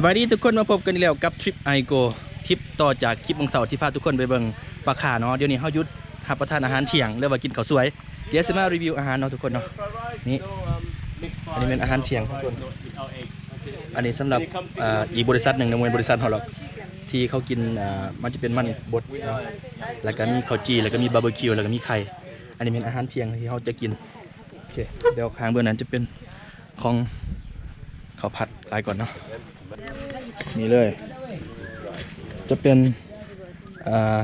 สบายดีทุกคนมาพบกันอีกแล้วกับทริปไอโกทริปต่อจากคลิปของเสาร์ที่พาทุกคนไปเบิงปลาขาเนาะเดี๋ยวนี้เฮายุดรับประทานอาหารเที่ยงเรียกว่ากินข้าวสวย เดี๋ยวสิมารีวิวอาหารเนาะทุกคนเนาะนี่อันนี้เป็นอาหารเที่ยงทุกคนอันนี้สำหรับอ,อีกบริษัทหนึ่งในมวยบริษัทเฮาหรอกที่เขากินอ่ามันจะเป็นมันบดเนาะแล้วก็มีข้าวจีแล้วก็มีบาร์บีคิวแล้วก็มีไข่อันนี้เป็นอาหารเที่ยงที่เขาจะกินโอเคเดี๋ยวข้างเบื้องนั้นจะเป็นของ ข้าวผัดลายก่อนเนาะนี่เลย จะเป็นอ่า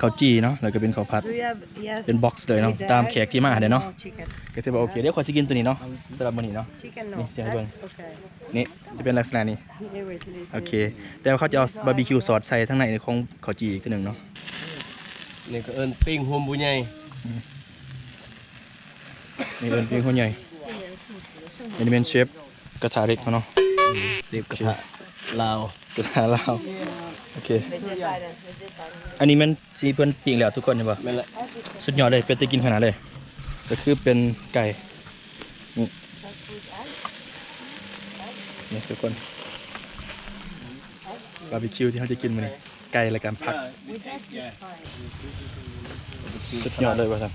ข้าวจีเนาะแล้วก็เป็นข้าวผัด Do you have yes? เป็นบ็อกซ์เลยเนาะ with the ตามแขกที่มาเดี๋ยวเนาะ No, chicken. ก็ถือว่าโอเคเดี๋ยวขอสิกินตัวนี้เนาะสำหรับมื้อนี้เนาะ Chicken no. Yes, yeah, That's well. okay. นี่จะเป็นลักษณะนี้ Yeah, wait till it โอเค แต่ว่าเขาจะเอาบาร์บีคิวซอสใส่ทั้งในของข้าวจีอีกทีหนึ่งเนาะนี่ก็เอิ้นปิ้งหัวบุญใหญ่นี่เป็นปิ้งคนใหญ่อันนี้เป็นเชฟกระทะเล็กเขาเนาะ สิบกระทะลาวกระทะลาวโอเค อันนี้มันสีเพิ่นปิ้งแล้วทุกคนเห็นป่ะแม่นละสุดยอดเลยเป็นตะกินขนาดเลยก็คือเป็นไก่นี่นี่ทุกคนบาร์บีคิวที่เขาจะกินมันไก่และการผักสุดยอดเลยว่ะท่าน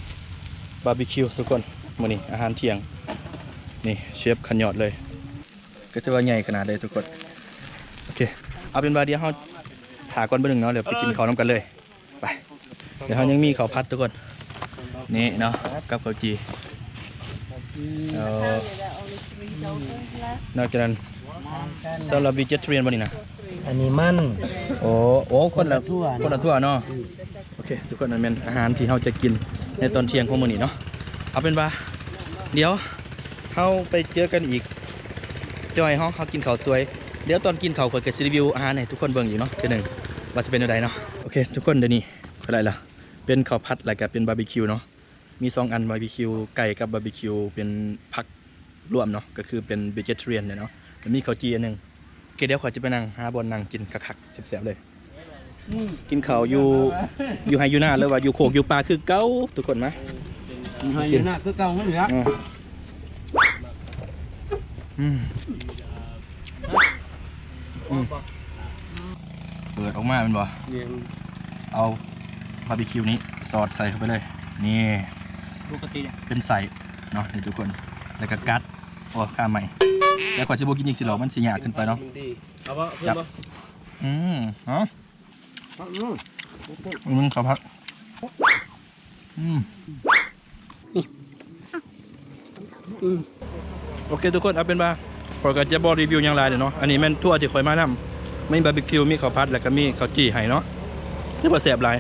บาร์บีคิวทุกคนมื้อนี้อาหารเที่ยง นี่เชฟขันยอดเลย ก็ถือว่าใหญ่ขนาดเลยทุกคนโอเคเอาเป็นบาเดียวเขาถาก่อนเบอร์หนึ่งเนาะเดี๋ยวไปกินข้าวน้ำกันเลยไปเดี๋ยวเขายังมีข้าวผัดทุกคนนี่เนาะกับข้าวจีเอ่อนอกจากนั้นสำหรับวิจิตเรียนวันนี้นะอันนี้มันโอ้โอ้คนละทั่วคนละทั่วเนาะโอเคทุกคนนั่นเป็นอาหารที่เราจะกินในตอนเที่ยงของมื้อนี้เนาะเอาเป็นว่า เดี๋ยวเราไปเจอกันอีก จอยเฮาเฮากินข้าวสวย เดี๋ยวตอนกินข้าวข่อยก็สิรีวิวอาหารให้ทุกคนเบิ่งอยู่เนาะเทื่อหนึงว่าจะเป็นจังไดเนาะโอเคทุกคนเดี๋ยวนี้อะไรล่ะเป็นข้าวผัดแล้วก็เป็นบาร์บีคิวเนาะมีสองอันบาร์บีคิวไก่กับบาร์บีคิวเป็นผักรวมเนาะก็คือเป็นเ e จ e เทเรียนเนี่ยเนาะแล้วมีข้าวจีอันหนึ่งโอเคเดี๋ยวขอยจะไปนั่งหาบอลนั่งกินคักๆแซ่บๆเลยกินข้าวอยู่อยู่ไฮยูนาหรือว่าอยู่โขกอยู่ปลาคือเก้าทุกคนมะให้อยู่หน้าคือเก่าเหมือนกันอ่า อืมอืมเปิดออกมาเป็นบ่เนี่ยเอาบาร์บีคิวนี้สอดใส่เข้าไปเลย นี่ปกติเนี่ยเป็นใส่เนาะนี่ทุกคน แล้วก็กัดโอ้ข้ามใหม่ แล้วก่อนจะโบกินอีกสิหรอกมันสิยากขึ้นไปเนาะเอาปะเพิ่มปะอืมเนาะอืมมึงขอพัก อืม โอเคทุกคนเอาเป็นว่าขอยก็จะบอรีวิวอย่างไรเดี๋ยวเนาะอันนี้แม่นทั่วที่คอยมานำไม่บาร์บีคิวมีข้าวผัดแล้วก็มีข้าวจี้ให้เนาะที่ว่าแซ่บหลาย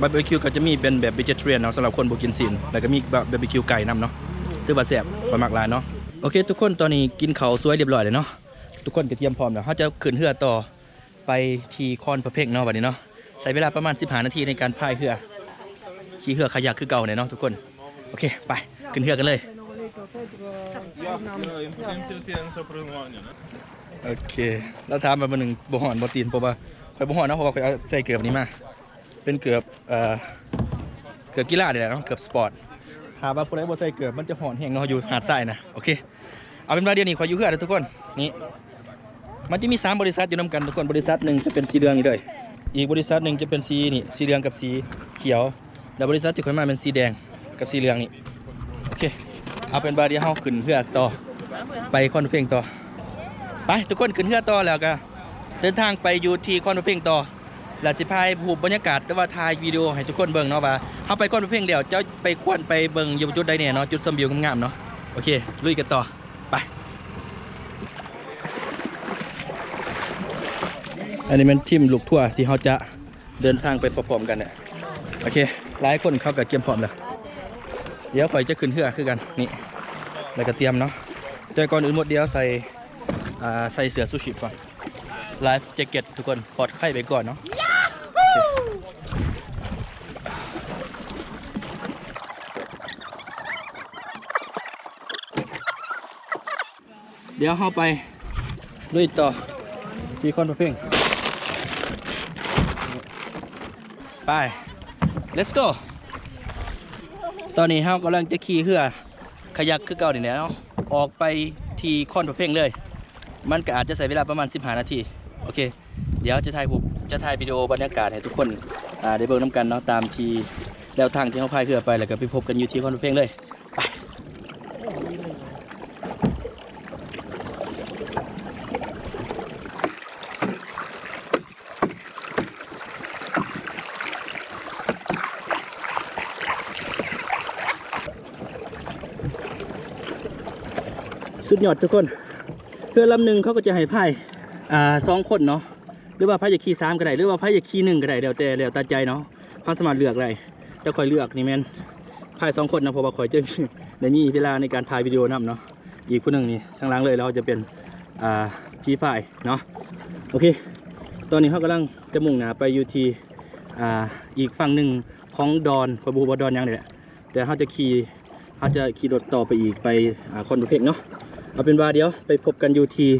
บาร์บีคิวก็จะมีเป็นแบบเ e จ e เท a รียนเนาะสำหรับคนบ่กินซีนแล้วก็มีบาร์บีคิวไก่นํเนาะที่ว่าแซ่บคอยมักหลายเนาะโอเค ทุกคนตอนนี้กินข้าวสวยเรียบร้อยเลยเนาะทุกคนก็เตรียมพร้อมแล้วเขาจะขึ้นเรือต่อไปทีคอนประเพ็กเนาะวันนี้เนาะใช้เวลาประมาณ15นาทีในการพายเรือขี่เรือขยักคือเก่าเนี่ยเนาะทุกคน โอเค ไป ขึ้นเรือกันเลย โอเค แล้วถามมาบนหนึ่งบ่หอนบ่ตีนเพราะว่าข่อยบ่หอนนะเพราะว่าข่อยเอาใส่เกือบนี้มา เป็นเกือบเอ่อเกือบกีฬาเดี๋ยวเนาะ เกือบสปอร์ตถามว่าผู้ใดบ่ใส่เกือบมันจะหอนแห้งเนาะอยู่หาดทรายนะ โอเค เอาเป็นว่าเดี๋ยวนี้ขอยอยู่เพื่อทุกคน นี่ มันจะมีสามบริษัทอยู่นํกันทุกคน บริษัทหนึ่งจะเป็นสีเหลืองนี่เลย อีกบริษัทหนึ่งจะเป็นสีนี่ สีเหลืองกับสีเขียว แล้วบริษัทที่ข่อยมาเป็นสีแดงกับสีเหลืองนี่ โอเค เอาเป็นว่าเดียวเฮาขึ้นเพื่อต่อ ไปคอนเพลงต่อ ไปทุกคนขึ้นเรือต่อแล้วก็เดินทางไปอยู่ที่คอนเพลงต่อแล้วสิพายผูบรรยากาศหรือว่าถ่ายวิดีโอให้ทุกคนเบิ่งเนาะว่าเฮาไปคอนเพลงเดียวเจ้าไปควรไปเบิ่งอยู่จุดใดเนี่ยเนาะจุดชมวิวงามๆเนาะโอเคลุยกันต่อไปอันนี้เป็นทีมลูกทั่วที่เขาจะเดินทางไปพร้อมๆกันเนี่ยโอเค หลายคนเขาก็เตรียมพร้อมแล้ว เดี๋ยวข่อยจะขึ้นเรือคือกันนี่แล้วก็เตรียมเนาะแต่ก่อนอื่นหมดเดียวใส่ใส่เสื้อซูชิก่อนไลฟ์แจ็คเก็ตทุกคนปลอดไข้ไปก่อนเนาะเดี๋ยวเข้าไปลุยต่อทีคอนเพ่งไป let's go ตอนนี้เรากำลังจะขี่เรือขยักคือเก่านี่แหละเนาะออกไปที่คอนประเพ่งเลย มันก็อาจจะใช้เวลาประมาณ 15 นาที โอเค เดี๋ยวจะถ่ายรูปจะถ่ายวิดีโอบรรยากาศให้ทุกคนอ่าได้เบิ่งน้ำกันเนาะตามที่แล้วทางที่เขาพายเรือไปแล้วก็ไปพบกันอยู่ที่คอนเพ่งเลย ยอดทุกคนเรือลำหนึ่งเขาก็จะให้พายอ่าสองคนเนาะหรือว่าพายอยากขี่สามก็ได้หรือว่าพายอยากขี่หนึ่งก็ได้เดี๋ยวแต่แล้วแตาใจเนาะเขาสามารถเลือกได้แต่คอยเลือกนี่แมนไพายสองคนนะเพราะว่าคอยจะได้มีเวลาในการถ่ายวิดีโอนำเนาะอีกผู้หนึ่งนี่ทางหล่างเลยเราจะเป็นอ่าทีฝ่ายเนาะโอเค ตอนนี้เขากำลังจะมุ่งหน้าไปอยู่ที่อ่าอีกฝั่งหนึ่งของดอนคอยบูบดอนยังนี่แหละแต่เขาจะขี่เขาจะขี่รถต่อไปอีกไปอ่าคอนโดเพกเนาะ เอาเป็นว่าเดี๋ยวไปพบกันอยู่ที่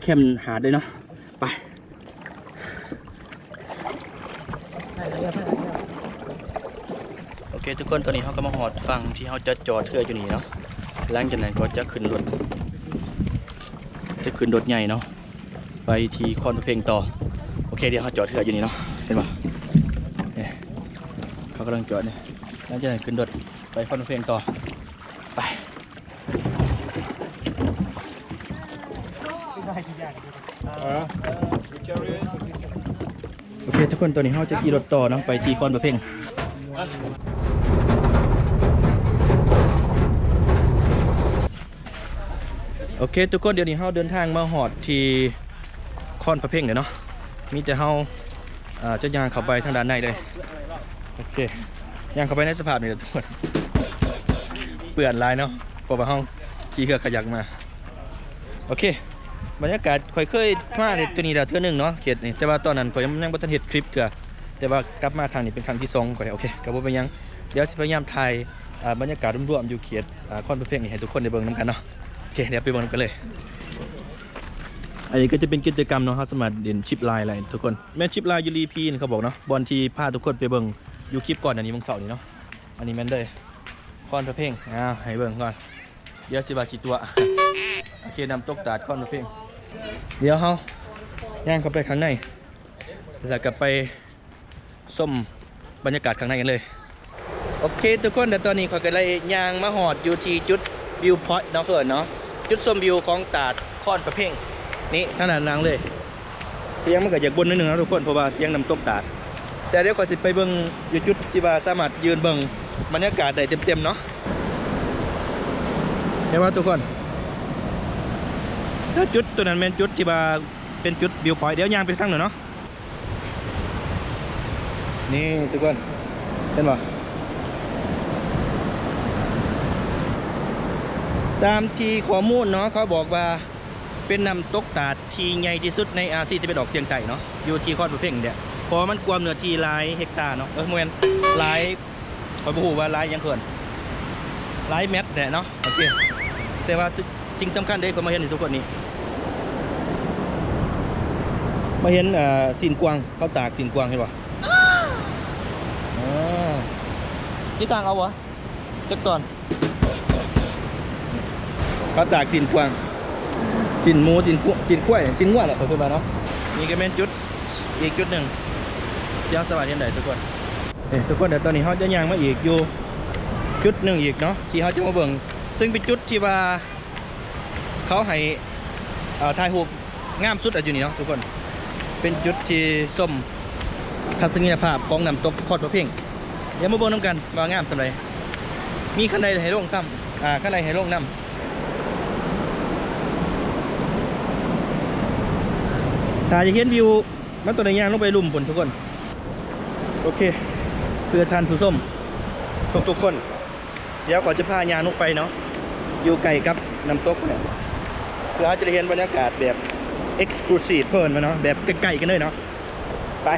แคมป์หาดเลยเนาะไปโอเคทุกคนตอนนี้เขาก็มาหอดฟังที่เขาจะจอดเรืออยู่นี่เนาะหลังจากนั้นก็จะขึ้นรถจะขึ้นรถใหญ่เนาะไปที่คอนเพลงต่อโอเคเดี๋ยวเขาจอดเรืออยู่นี่เนาะเห็นปะเนี่ยเขากำลังจอดเนี่ยหลังจากนั้นขึ้นรถไปคอนเพลงต่อไป โอเคทุกคนตอนนี้เราจะขี่รถต่อเนาะไปทีคอนประเพ่งโอเค ทุกคนเดี๋ยวนี้เราเดินทางมาหอดที่คอนประเพ่งเดี๋ยวเนาะมีแต่เราจะยางเข้าไปทางด้านในเลยโอเคยางเข้าไปในสภาพนี้แหละทุกคนเปื่อนลายเนาะพราะว่าเราขี่เครือขยักมา โอเค บรรยากาศค่อยเคยมาในตัวนี้แล้วเทื่อหนึงเนาะเขตนี่แต่ว่าตอนนั้นข่อยยังยังบ่ทันเฮ็ดคลิปเถื่อแต่ว่ากลับมาครั้งนี้เป็นครั้งที่สองข่อยโอเคก็บ่เป็นหยังเดี๋ยวสิพยายามถ่ายอ่าบรรยากาศรวมๆอยู่เขตอ่าคอนประเภทนี้ให้ทุกคนได้เบิ่งนํกันเนาะโอเคเดี๋ยวไปเบิ่งนำกันเลย อันนี้ก็จะเป็นกิจกรรมเนาะฮาสามารเด่นชิปไลน์อะไรทุกคนแม่นชิปไลน์ยูรีพีนเขาบอกเนาะบอลที่พาทุกคนไปเบิ่งอยู่คลิปก่อนอันนี้มื้อเสาร์นี้เนาะอันนี้แม่นเลยคอนประเภทอ่าให้เบิ่งก่อนเดี๋ยวสิว่ากี่ตัวโอเคนำตกตาดคอนประเภท เดี๋ยวเขาย่างเข้าไปข้างใน แล้วก็ไปส้มบรรยากาศข้างในกันเลย โอเค ทุกคนเดี๋ยวตอนนี้ขอยก็เลยย่างมาหอดอยู่ที่จุดวิวพอยต์เนาะเขินเนาะจุดชมวิวของตาดคอนประเพ่งนี่ขนาดนางเลย เสียงมันก็อยากบนนิดนึงนะทุกคนเพราะว่าเสียงน้ำตกตาด แต่เดี๋ยวขอยสิไปเบิ่งอยู่จุดที่ว่าสามารถยืนเบิ่งบรรยากาศได้เต็มๆเนาะเห็นว่าทุกคน ถ้าจุดตัวนั้นเป็นจุดที่ว่าเป็นจุดวิวพอยต์เดี๋ยวยางไปทางหนึ่งเนาะนี่ทุกคนเห็นป่ตามที่ข้อมูลเนาะเขาบอกว่าเป็นน้ำตกตาดที่ใหญ่ที่สุดในอาเซียนที่เป็นออกเสียงใต้เนาะอยู่ที่คอดประเพ่งเนี่ยเพราะมันกว้างเนื้อที่หลายเฮกตาร์เนาะเออโมเมนหลายขอยบอกว่าหลายยังเกินหลายเมตรแหละเนาะโอเคแต่ว่าสิ่งสำคัญเด้ก็มาเห็นในทุกคนนี้ มาเห็นเอ่อสินกวางเขาตากสินกวางเห็นป่ะอ๋อพี่สั่งเอาวะจักตอนเขาตากสินกวางสินหมูสินกุ้สินกล้วยสินงัวแหละเพื่อนๆเนาะนี่ก็เป็นจุดอีกจุดหนึ่งยังสวัสดีเห็นไหนทุกคนเอ้ยทุกคนเดี๋ยวตอนนี้เขาจะย่างมาอีกอยู่จุดหนึ่งอีกเนาะที่เขาจะมาเบิ่งซึ่งเป็นจุดที่ว่าเขาให้อ่าถ่ายรูปงามสุดอะอยู่นี่เนาะทุกคน เป็นจุดที่ส้มทัศนียภาพของน้ำตกคอดประเพ่งเดี๋ยวมาเบิ่งน้ำกันว่างามสำไรมีขันใดให้ลงซ้ำอ่าขันใดให้ลงน้ำถ้าอยากเห็นวิวมันตัวในยางลงไปลุ่มผลทุกคน โอเค เพื่อทานผู้ส้มทุกทุกคน เดี๋ยวก่อนจะพายางลงไปเนาะอยู่ไกลกับน้ำตกเนี่ยเพื่อจะได้เห็นบรรยากาศแบบ เอ็กซ์คลูซีฟเพิ่นมาเนาะแบบใกล้ๆกันเลยเนาะไป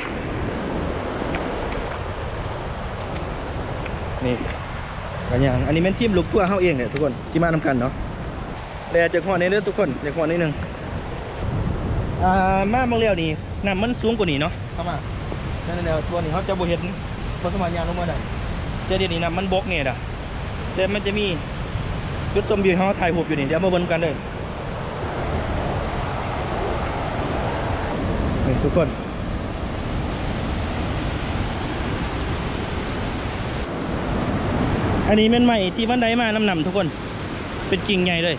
นี่กันอย่างอันนี้แม่นทีมลูกตัวเฮาเองเนี่ยทุกคนที่มานำกันเนาะแต่จะขอในเด้อทุกคนจะขอนิดนึงอ่ามาบางเรียวนี่น้ำมันสูงกว่านี้เนาะเข้ามานั่นแนวตัวนี้เขาจะบ่เห็นพราะสมัยยางลงมาได้แต่เดี๋ยวนี้น้ำมันบกเนี่ยด่ะแต่มันจะมีจุดชมวิวให้เขาถ่ายรูปอยู่นี่เดี๋ยวมาเบิ่งกันเลย นี่ทุกคนอันนี้เป็นใหม่ที่วันใดมาน้ำหนำทุกคน เป็นกิ่งใหญ่เลย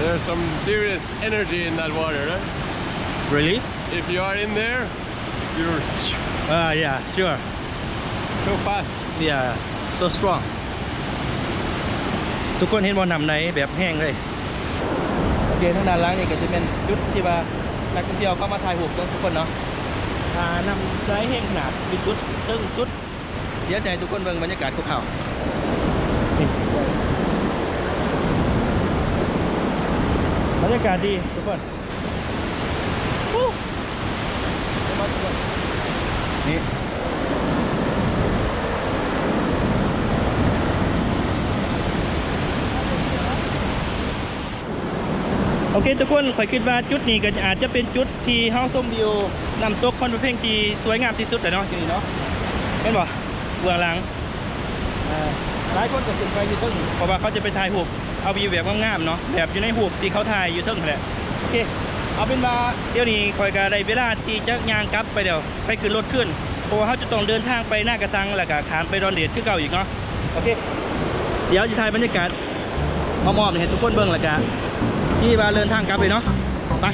There's some serious energy in that water, right? really If you are in there, you're อ่า yeah sure so fast. yeah so strong ทุกคนเห็นบอลนำไหนแบบแห้งเลยโอเคทางด้านล่างนี่ก็จะเป็นจุดที่ว่า นักท่องเที่ยวเข้ามาถ่ายรูปกันทุกคนเนาะอ่านำสายแห้งขนาดเป็นจุดตึ้งจุดเดี๋ยวจะให้ทุกคนเบิ่งบรรยากาศคร่าวๆนี่บรรยากาศดีทุกคนวู้นี่ เคทุกคนข่อยคิดว่าจุดนี้ก็อาจจะเป็นจุดที่เฮาชมวิวนำตกคอนปเพ่งที่สวยงามที่สุดเลยเนาะที่นี่เนาะเห็นบ่เบื้องหลังอ่าหลายคนก็ขึ้นไปอยู่เทึ่งเพราะว่าเขาจะไปถ่ายรูปเอาวิวแบบงามๆเนาะแบบอยู่ในรูปที่เขาถ่ายอยู่เทึ่งนั่นแหละโอเคเอาเป็นว่าเดี๋ยวนี้ข่อยก็ได้เวลาที่จะยางกลับไปเดี๋ยวไปขึ้นรถขึ้นเพราะว่าเขาจะต้องเดินทางไปหน้ากระสังแล้วก็ขามไปดอนเดชคือเก่าอีกเนาะโอเคเดี๋ยวจะถ่ายบรรยากาศมอมๆให้ทุกคนเบิ่งแล้วก็ ที่มาเดินทางกลับเลยเนาะไป